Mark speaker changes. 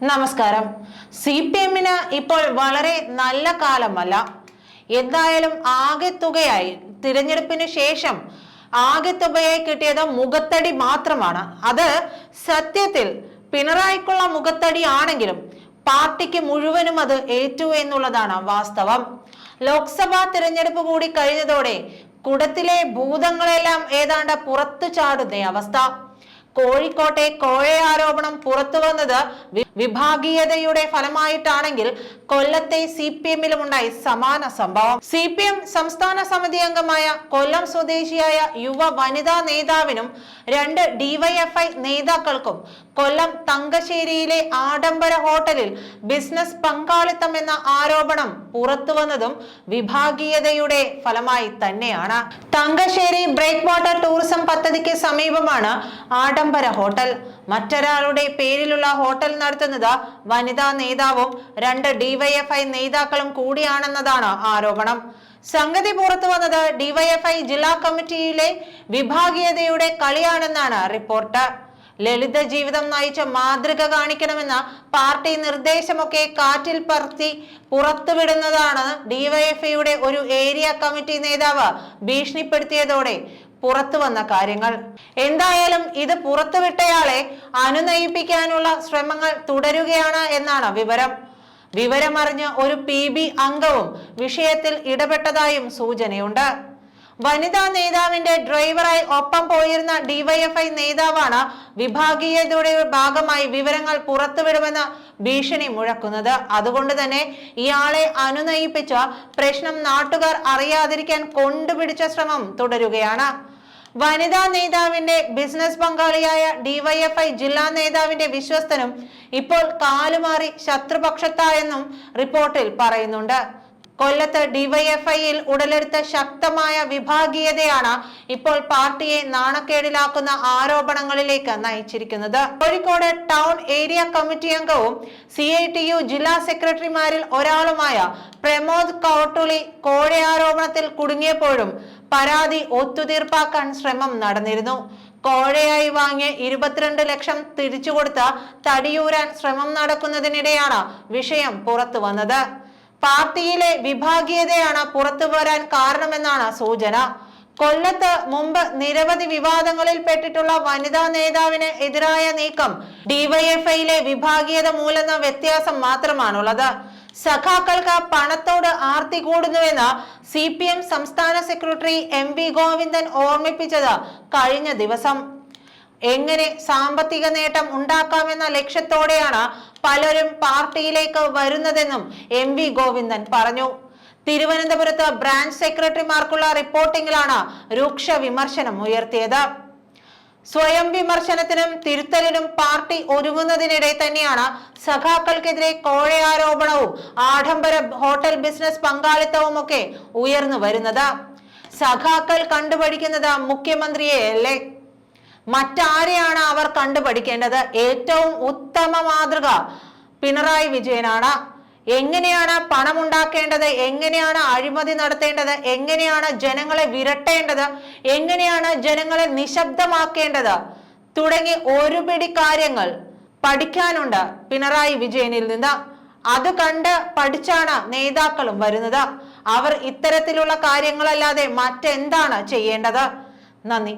Speaker 1: നമസ്കാരം. C P എമ്മിന് ഇപ്പോൾ വളരെ നല്ല കാലമല്ല. എന്തായാലും ആകെ തുകയായി. തിരഞ്ഞെടുപ്പിന് ശേഷം ആകെ തുകയായി കിട്ടിയത് മുഖത്തടി മാത്രമാണ്. അത് സത്യത്തിൽ പിണറായിക്കുള്ള മുഖത്തടി ആണെങ്കിലും പാർട്ടിക്ക് മുഴുവനും അത് ഏറ്റു എന്നുള്ളതാണ് വാസ്തവം. ലോക്സഭാ തിരഞ്ഞെടുപ്പ് കൂടി കഴിഞ്ഞതോടെ കുടത്തിലെ ഭൂതങ്ങളെല്ലാം ഏതാണ്ട് പുറത്തു ചാടുന്ന അവസ്ഥ. കോഴിക്കോട്ടെ കോഴയാരോപണം പുറത്തു വന്നത് വിഭാഗീയതയുടെ ഫലമായിട്ടാണെങ്കിൽ കൊല്ലത്തെ സി പി എമ്മിലും ഉണ്ടായി സമാന സംഭവം. സി പി എം സംസ്ഥാന സമിതി അംഗമായ കൊല്ലം സ്വദേശിയായ യുവ വനിതാ നേതാവിനും രണ്ട് ഡിവൈഎഫ്ഐ നേതാക്കൾക്കും കൊല്ലം തങ്കശ്ശേരിയിലെ ആഡംബര ഹോട്ടലിൽ ബിസിനസ് പങ്കാളിത്തം എന്ന ആരോപണം പുറത്തുവന്നതും വിഭാഗീയതയുടെ ഫലമായി തന്നെയാണ്. തങ്കശ്ശേരി ബ്രേക്ക് വാട്ടർ ടൂറിസം പദ്ധതിക്ക് സമീപമാണ് ആഡംബര ഹോട്ടൽ. മറ്റൊരാളുടെ പേരിലുള്ള ഹോട്ടൽ നടത്തുന്നത് വനിതാ നേതാവും രണ്ട് ഡിവൈഎഫ്ഐ നേതാക്കളും കൂടിയാണെന്നതാണ് ആരോപണം. സംഗതി പുറത്തു വന്നത് ഡിവൈഎഫ്ഐ ജില്ലാ കമ്മിറ്റിയിലെ വിഭാഗീയതയുടെ കളിയാണെന്നാണ് റിപ്പോർട്ട്. ലളിത ജീവിതം നയിച്ച മാതൃക കാണിക്കണമെന്ന പാർട്ടി നിർദ്ദേശമൊക്കെ കാറ്റിൽ പറത്തി പുറത്തുവിടുന്നതാണ് ഡിവൈഎഫ്ഐയുടെ ഒരു ഏരിയ കമ്മിറ്റി നേതാവ് ഭീഷണിപ്പെടുത്തിയതോടെ. പുറത്തു വന്ന കാര്യങ്ങൾ. എന്തായാലും ഇത് പുറത്തുവിട്ടയാളെ അനുനയിപ്പിക്കാനുള്ള ശ്രമങ്ങൾ തുടരുകയാണ് എന്നാണ് വിവരം. വിവരമറിഞ്ഞ് ഒരു പി ബി അംഗവും വിഷയത്തിൽ ഇടപെട്ടതായും സൂചനയുണ്ട്. വനിതാ നേതാവിന്റെ ഡ്രൈവറായി ഒപ്പം പോയിരുന്ന ഡിവൈഎഫ്ഐ നേതാവാണ് വിഭാഗീയതയുടെ ഭാഗമായി വിവരങ്ങൾ പുറത്തുവിടുമെന്ന് ഭീഷണി മുഴക്കുന്നത്. അതുകൊണ്ട് തന്നെ ഇയാളെ അനുനയിപ്പിച്ച പ്രശ്നം നാട്ടുകാർ അറിയാതിരിക്കാൻ കൊണ്ടുപിടിച്ച ശ്രമം തുടരുകയാണ്. വനിതാ നേതാവിന്റെ ബിസിനസ് പങ്കാളിയായ ഡിവൈഎഫ്ഐ ജില്ലാ നേതാവിന്റെ വിശ്വസ്തനും ഇപ്പോൾ കാലുമാറി ശത്രുപക്ഷത്തായെന്നും റിപ്പോർട്ടിൽ പറയുന്നുണ്ട്. കൊല്ലത്ത് ഡിവൈഎഫ്ഐയിൽ ഉടലെടുത്ത ശക്തമായ വിഭാഗീയതയാണ് ഇപ്പോൾ പാർട്ടിയെ നാണക്കേടിലാക്കുന്ന ആരോപണങ്ങളിലേക്ക് നയിച്ചിരിക്കുന്നത്. കോഴിക്കോട് ടൗൺ ഏരിയ കമ്മിറ്റി അംഗവും സി ഐ ടി യു ജില്ലാ സെക്രട്ടറിമാരിൽ ഒരാളുമായ പ്രമോദ് കൗട്ടുളി കോഴയാരോപണത്തിൽ കുടുങ്ങിയപ്പോഴും പരാതി ഒത്തുതീർപ്പാക്കാൻ ശ്രമം നടന്നിരുന്നു. കോഴയായി വാങ്ങിയ ഇരുപത്തിരണ്ട് ലക്ഷം തിരിച്ചു കൊടുത്ത തടിയൂരാൻ ശ്രമം നടക്കുന്നതിനിടെയാണ് വിഷയം പുറത്തു വന്നത് പാർട്ടിയിലെ വിഭാഗീയതയാണ് പുറത്തു വരാൻ കാരണമെന്നാണ് സൂചന. കൊല്ലത്ത് മുമ്പ് നിരവധി വിവാദങ്ങളിൽ പെട്ടിട്ടുള്ള വനിതാ നേതാവിന് എതിരായ നീക്കം ഡിവൈഎഫ്ഐയിലെ വിഭാഗീയത മൂലെന്ന വ്യത്യാസം മാത്രമാണുള്ളത്. സഖാക്കൾക്ക് പണത്തോട് ആർത്തി കൂടുന്നുവെന്ന് സി പി എം സംസ്ഥാന സെക്രട്ടറി എം വി ഗോവിന്ദൻ ഓർമ്മിപ്പിച്ചത് കഴിഞ്ഞ ദിവസം. എങ്ങനെ സാമ്പത്തിക നേട്ടം ഉണ്ടാക്കാമെന്ന ലക്ഷ്യത്തോടെയാണ് പലരും പാർട്ടിയിലേക്ക് വരുന്നതെന്നും എം വി ഗോവിന്ദൻ പറഞ്ഞു. തിരുവനന്തപുരത്ത് ബ്രാഞ്ച് സെക്രട്ടറിമാർക്കുള്ള റിപ്പോർട്ടിംഗിലാണ് രൂക്ഷ വിമർശനം ഉയർത്തിയത്. സ്വയം വിമർശനത്തിനും തിരുത്തലിനും പാർട്ടി ഒരുങ്ങുന്നതിനിടെ തന്നെയാണ് സഖാക്കൾക്കെതിരെ കോഴയാരോപണവും ആഡംബര ഹോട്ടൽ ബിസിനസ് പങ്കാളിത്തവും ഒക്കെ ഉയർന്നു വരുന്നത്. സഖാക്കൾ കണ്ടുപഠിക്കുന്നത് മുഖ്യമന്ത്രിയെ അല്ലേ? മറ്റാരെയാണ് അവർ കണ്ടു പഠിക്കേണ്ടത് ഏറ്റവും ഉത്തമ മാതൃക പിണറായി വിജയനാണ്. എങ്ങനെയാണ് പണം ഉണ്ടാക്കേണ്ടത് എങ്ങനെയാണ് അഴിമതി നടത്തേണ്ടത്? എങ്ങനെയാണ് ജനങ്ങളെ വിരട്ടേണ്ടത്? എങ്ങനെയാണ് ജനങ്ങളെ നിശബ്ദമാക്കേണ്ടത്? തുടങ്ങി ഒരുപിടി കാര്യങ്ങൾ പഠിക്കാനുണ്ട് പിണറായി വിജയനിൽ നിന്ന്. അത് കണ്ട് പഠിച്ചാണ് നേതാക്കളും വരുന്നത്. അവർ ഇത്തരത്തിലുള്ള കാര്യങ്ങളല്ലാതെ മറ്റെന്താണ് ചെയ്യേണ്ടത്? നന്ദി.